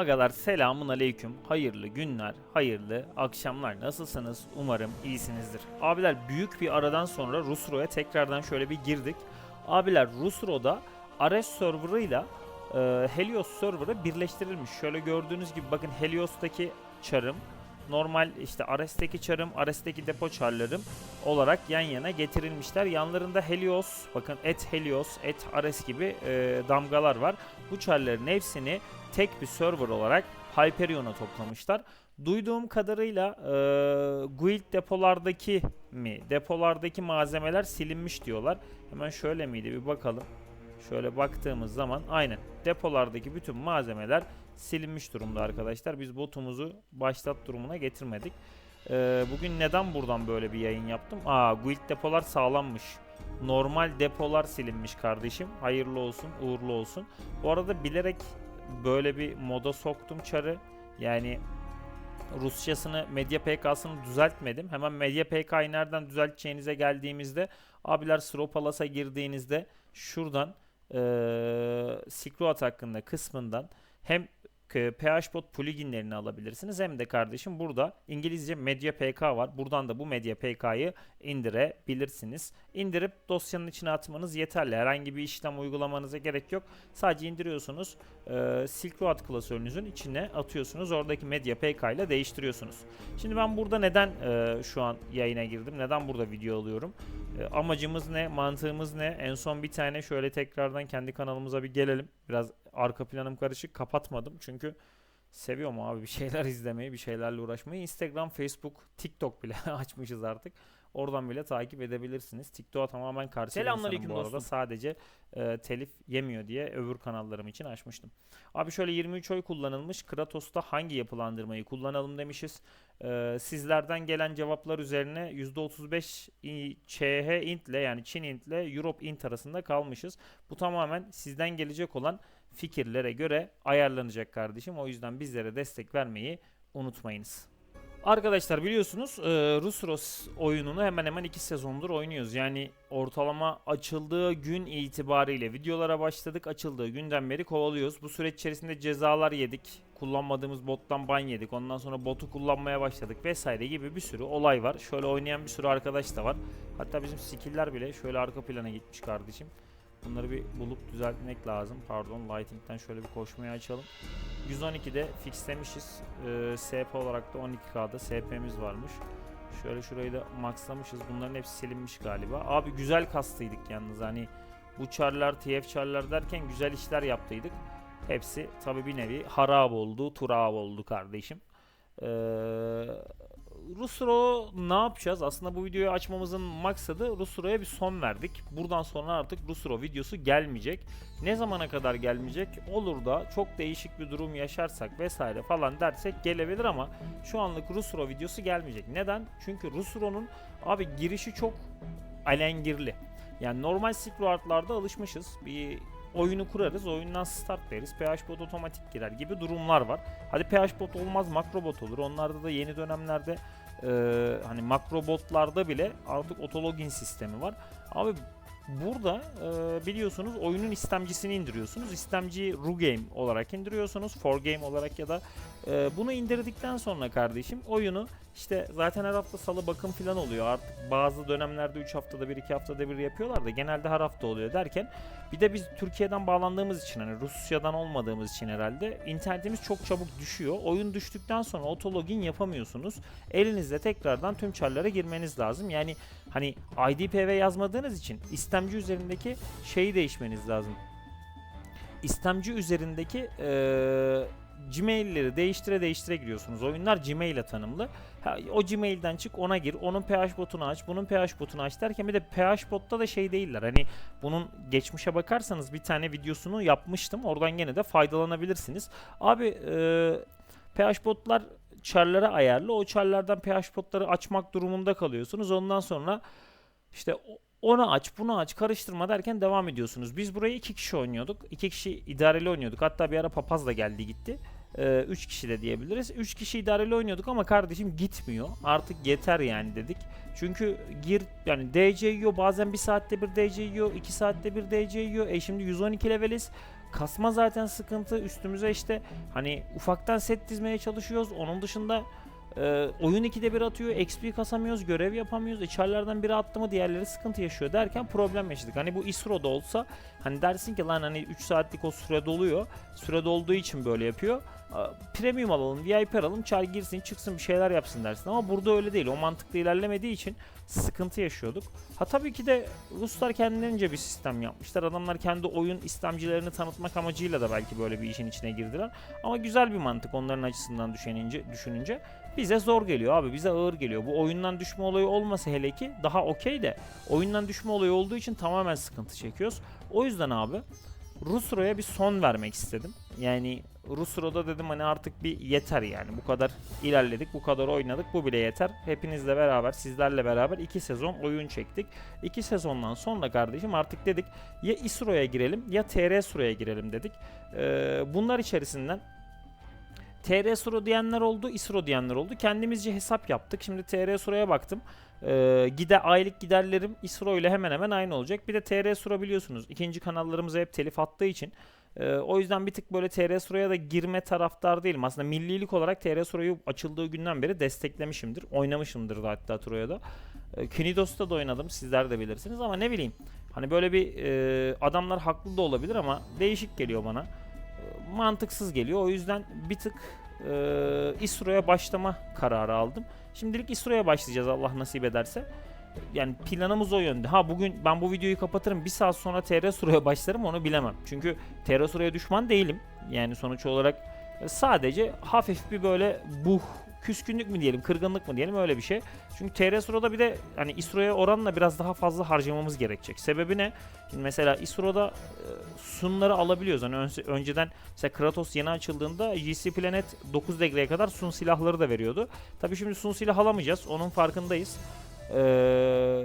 Agalar selamun aleyküm. Hayırlı günler, hayırlı akşamlar. Nasılsınız? Umarım iyisinizdir. Abiler büyük bir aradan sonra Rusro'ya tekrardan şöyle bir girdik. Abiler Rusro'da Ares serverıyla e, Helios serverı birleştirilmiş. Şöyle gördüğünüz gibi bakın Helios'taki çarım, normal işte Ares'teki çarım, Ares'teki depo çarlarım olarak yan yana getirilmişler. Yanlarında Helios, bakın et Helios, et Ares gibi e, damgalar var. Bu çarların hepsini tek bir server olarak Hyperion'a toplamışlar. Duyduğum kadarıyla e, guild depolardaki mi, depolardaki malzemeler silinmiş diyorlar. Hemen şöyle miydi bir bakalım. Şöyle baktığımız zaman aynen depolardaki bütün malzemeler silinmiş durumda arkadaşlar. Biz botumuzu başlat durumuna getirmedik. Ee, bugün neden buradan böyle bir yayın yaptım? Aa guild depolar sağlanmış. Normal depolar silinmiş kardeşim. Hayırlı olsun, uğurlu olsun. Bu arada bilerek böyle bir moda soktum çarı. Yani Rusçasını, Medya PK'sını düzeltmedim. Hemen Medya PK'yı nereden düzelteceğinize geldiğimizde abiler Sropalas'a girdiğinizde şuradan eee Silk Road hakkında kısmından hem PHBot pluginlerini alabilirsiniz hem de kardeşim burada İngilizce Medya PK var. Buradan da bu Medya PK'yı indirebilirsiniz. İndirip dosyanın içine atmanız yeterli. Herhangi bir işlem uygulamanıza gerek yok. Sadece indiriyorsunuz. eee Silk Road klasörünüzün içine atıyorsunuz. Oradaki Medya PK ile değiştiriyorsunuz. Şimdi ben burada neden eee, şu an yayına girdim? Neden burada video alıyorum? E, amacımız ne? Mantığımız ne? En son bir tane şöyle tekrardan kendi kanalımıza bir gelelim. Biraz arka planım karışık. Kapatmadım çünkü seviyorum abi bir şeyler izlemeyi, bir şeylerle uğraşmayı. Instagram, Facebook, TikTok bile açmışız artık. Oradan bile takip edebilirsiniz. TikTok'a tamamen karşı Selamünaleyküm bu arada. dostum. Sadece e, telif yemiyor diye öbür kanallarım için açmıştım. Abi şöyle 23 oy kullanılmış. Kratos'ta hangi yapılandırmayı kullanalım demişiz. Ee, sizlerden gelen cevaplar üzerine %35 i- ÇH int yani Çin int Europe int arasında kalmışız. Bu tamamen sizden gelecek olan fikirlere göre ayarlanacak kardeşim. O yüzden bizlere destek vermeyi unutmayınız. Arkadaşlar biliyorsunuz e, Rusros oyununu hemen hemen 2 sezondur oynuyoruz. Yani ortalama açıldığı gün itibariyle videolara başladık. Açıldığı günden beri kovalıyoruz. Bu süreç içerisinde cezalar yedik. Kullanmadığımız bottan ban yedik. Ondan sonra botu kullanmaya başladık vesaire gibi bir sürü olay var. Şöyle oynayan bir sürü arkadaş da var. Hatta bizim skill'ler bile şöyle arka plana gitmiş kardeşim. Bunları bir bulup düzeltmek lazım. Pardon lighting'den şöyle bir koşmayı açalım. 112'de fixlemişiz. Ee, SP olarak da 12K'da SP'miz varmış. Şöyle şurayı da maxlamışız. Bunların hepsi silinmiş galiba. Abi güzel kastıydık yalnız hani bu çarlar TF çarlar derken güzel işler yaptıydık. Hepsi tabi bir nevi harap oldu, turab oldu kardeşim. Ee, Rusro ne yapacağız? Aslında bu videoyu açmamızın maksadı Rusro'ya bir son verdik. Buradan sonra artık Rusro videosu gelmeyecek. Ne zamana kadar gelmeyecek? Olur da çok değişik bir durum yaşarsak vesaire falan dersek gelebilir ama şu anlık Rusro videosu gelmeyecek. Neden? Çünkü Rusro'nun abi girişi çok alengirli. Yani normal Silk Road'larda alışmışız. Bir oyunu kurarız, oyundan start veririz. PHBot otomatik girer gibi durumlar var. Hadi PHBot olmaz, makrobot olur. Onlarda da yeni dönemlerde e, hani makrobotlarda bile artık otologin sistemi var. Abi burada e, biliyorsunuz oyunun istemcisini indiriyorsunuz. İstemciyi RuGame olarak indiriyorsunuz. Forgame olarak ya da e, bunu indirdikten sonra kardeşim oyunu işte zaten her hafta salı bakım falan oluyor. Artık bazı dönemlerde 3 haftada bir 2 haftada bir yapıyorlar da genelde her hafta oluyor derken bir de biz Türkiye'den bağlandığımız için hani Rusya'dan olmadığımız için herhalde internetimiz çok çabuk düşüyor. Oyun düştükten sonra otologin yapamıyorsunuz. Elinizde tekrardan tüm çarlara girmeniz lazım. Yani hani IDPV yazmadığınız için istemci üzerindeki şeyi değişmeniz lazım. İstemci üzerindeki eee Gmail'leri değiştire değiştire giriyorsunuz. Oyunlar Gmail'e tanımlı. Ha, o Gmail'den çık ona gir. Onun PH botunu aç. Bunun PH botunu aç derken bir de PH botta da şey değiller. Hani bunun geçmişe bakarsanız bir tane videosunu yapmıştım. Oradan gene de faydalanabilirsiniz. Abi e, PH botlar çarlara ayarlı. O çarlardan PH botları açmak durumunda kalıyorsunuz. Ondan sonra işte onu aç, bunu aç, karıştırma derken devam ediyorsunuz. Biz burayı iki kişi oynuyorduk. iki kişi idareli oynuyorduk. Hatta bir ara papaz da geldi gitti. Ee, üç kişi de diyebiliriz. Üç kişi idareli oynuyorduk ama kardeşim gitmiyor. Artık yeter yani dedik. Çünkü gir yani DC yiyor bazen bir saatte bir DC yiyor, iki saatte bir DC yiyor. E şimdi 112 leveliz. kasma zaten sıkıntı. Üstümüze işte hani ufaktan set dizmeye çalışıyoruz. Onun dışında e, oyun 2'de bir atıyor. XP kasamıyoruz. Görev yapamıyoruz. İçerilerden biri attı mı diğerleri sıkıntı yaşıyor derken problem yaşadık. Hani bu ISRO'da olsa hani dersin ki lan hani 3 saatlik o süre doluyor. Süre dolduğu için böyle yapıyor. Premium alalım, VIP alalım, çar girsin, çıksın bir şeyler yapsın dersin. Ama burada öyle değil. O mantıkla ilerlemediği için sıkıntı yaşıyorduk. Ha tabii ki de Ruslar kendilerince bir sistem yapmışlar. Adamlar kendi oyun istemcilerini tanıtmak amacıyla da belki böyle bir işin içine girdiler. Ama güzel bir mantık onların açısından düşününce, düşününce bize zor geliyor abi bize ağır geliyor. Bu oyundan düşme olayı olmasa hele ki daha okey de oyundan düşme olayı olduğu için tamamen sıkıntı çekiyoruz. O yüzden abi Rusro'ya bir son vermek istedim. Yani Rusro'da dedim hani artık bir yeter yani. Bu kadar ilerledik, bu kadar oynadık. Bu bile yeter. Hepinizle beraber, sizlerle beraber iki sezon oyun çektik. İki sezondan sonra kardeşim artık dedik ya İSRO'ya girelim ya TR girelim dedik. Ee, bunlar içerisinden TR Suro diyenler oldu, ISRO diyenler oldu. Kendimizce hesap yaptık. Şimdi TR Suro'ya baktım. Ee, gide aylık giderlerim ISRO ile hemen hemen aynı olacak. Bir de TR Suro biliyorsunuz. ikinci kanallarımıza hep telif attığı için. e, o yüzden bir tık böyle TR Suro'ya da girme taraftar değilim. Aslında millilik olarak TR Suro'yu açıldığı günden beri desteklemişimdir. Oynamışımdır da hatta Troya'da. E, Kinidos'ta da oynadım. Sizler de bilirsiniz ama ne bileyim. Hani böyle bir e, adamlar haklı da olabilir ama değişik geliyor bana mantıksız geliyor. O yüzden bir tık e, İSRO'ya başlama kararı aldım. Şimdilik İSRO'ya başlayacağız Allah nasip ederse. Yani planımız o yönde. Ha bugün ben bu videoyu kapatırım. Bir saat sonra TR Suro'ya başlarım onu bilemem. Çünkü TR Suro'ya düşman değilim. Yani sonuç olarak sadece hafif bir böyle buh küskünlük mü diyelim, kırgınlık mı diyelim öyle bir şey. Çünkü TR Suro'da bir de hani İSRO'ya oranla biraz daha fazla harcamamız gerekecek. Sebebi ne? Şimdi mesela İSRO'da e, sunları alabiliyoruz. Hani önce- önceden mesela Kratos yeni açıldığında GC Planet 9 degreye kadar sun silahları da veriyordu. Tabii şimdi sun silah alamayacağız. Onun farkındayız. Ee,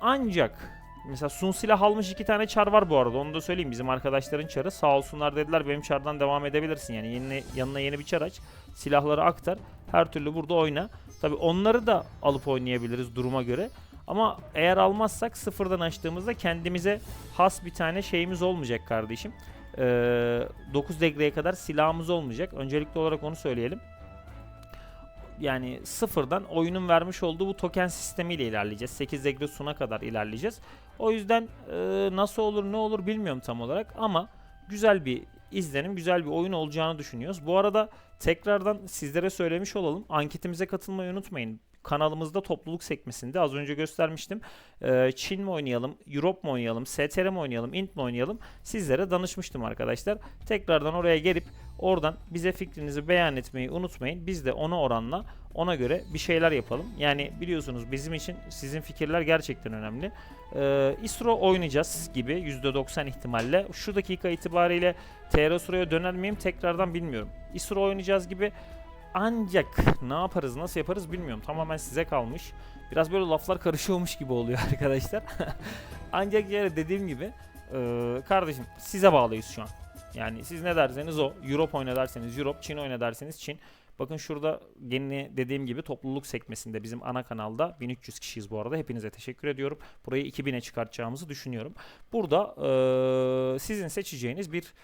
ancak mesela sun silah almış iki tane çar var bu arada. Onu da söyleyeyim. Bizim arkadaşların çarı. Sağ olsunlar dediler benim çardan devam edebilirsin. Yani yeni, yanına yeni bir çar aç. Silahları aktar. Her türlü burada oyna. Tabii onları da alıp oynayabiliriz duruma göre. Ama eğer almazsak sıfırdan açtığımızda kendimize has bir tane şeyimiz olmayacak kardeşim. Ee, 9 degreye kadar silahımız olmayacak. Öncelikli olarak onu söyleyelim. Yani sıfırdan oyunun vermiş olduğu bu token sistemiyle ilerleyeceğiz. 8 degre suna kadar ilerleyeceğiz. O yüzden e, nasıl olur ne olur bilmiyorum tam olarak ama güzel bir izlenim, güzel bir oyun olacağını düşünüyoruz. Bu arada tekrardan sizlere söylemiş olalım. Anketimize katılmayı unutmayın. Kanalımızda topluluk sekmesinde az önce göstermiştim. Ee, Çin mi oynayalım, Europe mu oynayalım, STR mi oynayalım, Int mi oynayalım sizlere danışmıştım arkadaşlar. Tekrardan oraya gelip oradan bize fikrinizi beyan etmeyi unutmayın. Biz de ona oranla ona göre bir şeyler yapalım. Yani biliyorsunuz bizim için sizin fikirler gerçekten önemli. Ee, ISRO oynayacağız gibi %90 ihtimalle. Şu dakika itibariyle TR döner miyim tekrardan bilmiyorum. ISRO oynayacağız gibi ancak ne yaparız nasıl yaparız bilmiyorum. Tamamen size kalmış. Biraz böyle laflar karışıyormuş gibi oluyor arkadaşlar. ancak yani dediğim gibi e, kardeşim size bağlıyız şu an. Yani siz ne derseniz o. Europe oyna derseniz Europe, Çin oyna derseniz Çin. Bakın şurada yeni dediğim gibi topluluk sekmesinde bizim ana kanalda 1300 kişiyiz bu arada. Hepinize teşekkür ediyorum. Burayı 2000'e çıkartacağımızı düşünüyorum. Burada eee, sizin seçeceğiniz bir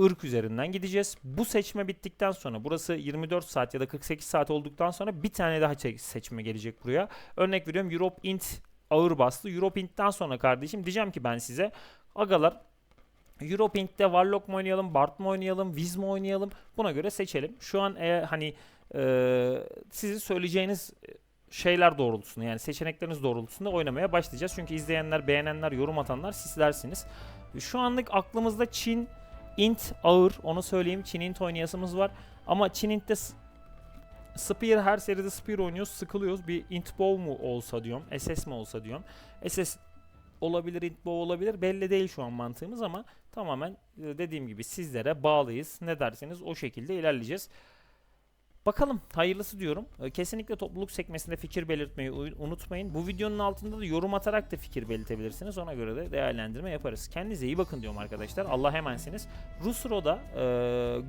ırk üzerinden gideceğiz. Bu seçme bittikten sonra burası 24 saat ya da 48 saat olduktan sonra bir tane daha seçme gelecek buraya. Örnek veriyorum Europe Int ağır bastı. Europe Int'ten sonra kardeşim diyeceğim ki ben size agalar Europe Int'te Warlock mu oynayalım, Bard mı oynayalım, Wiz mi oynayalım buna göre seçelim. Şu an eğer hani eee sizin söyleyeceğiniz şeyler doğrultusunda yani seçenekleriniz doğrultusunda oynamaya başlayacağız. Çünkü izleyenler, beğenenler, yorum atanlar sizlersiniz. Şu anlık aklımızda Çin Int ağır onu söyleyeyim. Çin Int oynayasımız var. Ama Çin Int'te Spear her seride Spear oynuyoruz. Sıkılıyoruz. Bir Int Bow mu olsa diyorum. SS mi olsa diyorum. SS olabilir, Int olabilir. Belli değil şu an mantığımız ama tamamen e, dediğim gibi sizlere bağlıyız. Ne derseniz o şekilde ilerleyeceğiz. Bakalım hayırlısı diyorum. E, Kesinlikle topluluk sekmesinde fikir belirtmeyi unutmayın. Bu videonun altında da yorum atarak da fikir belirtebilirsiniz. Ona göre de değerlendirme yaparız. Kendinize iyi bakın diyorum arkadaşlar. Allah emansiniz. Rusro'da e,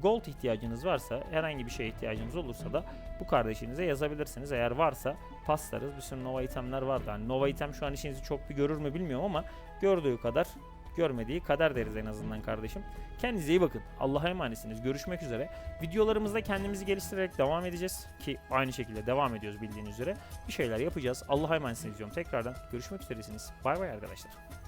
gold ihtiyacınız varsa, herhangi bir şeye ihtiyacınız olursa da bu kardeşinize yazabilirsiniz. Eğer varsa paslarız. Bir sürü Nova itemler vardı. Hani Nova item şu an işinizi çok bir görür mü bilmiyorum ama gördüğü kadar görmediği kader deriz en azından kardeşim. Kendinize iyi bakın. Allah'a emanetsiniz. Görüşmek üzere. Videolarımızda kendimizi geliştirerek devam edeceğiz. Ki aynı şekilde devam ediyoruz bildiğiniz üzere. Bir şeyler yapacağız. Allah'a emanetsiniz diyorum tekrardan. Görüşmek üzeresiniz. Bay bay arkadaşlar.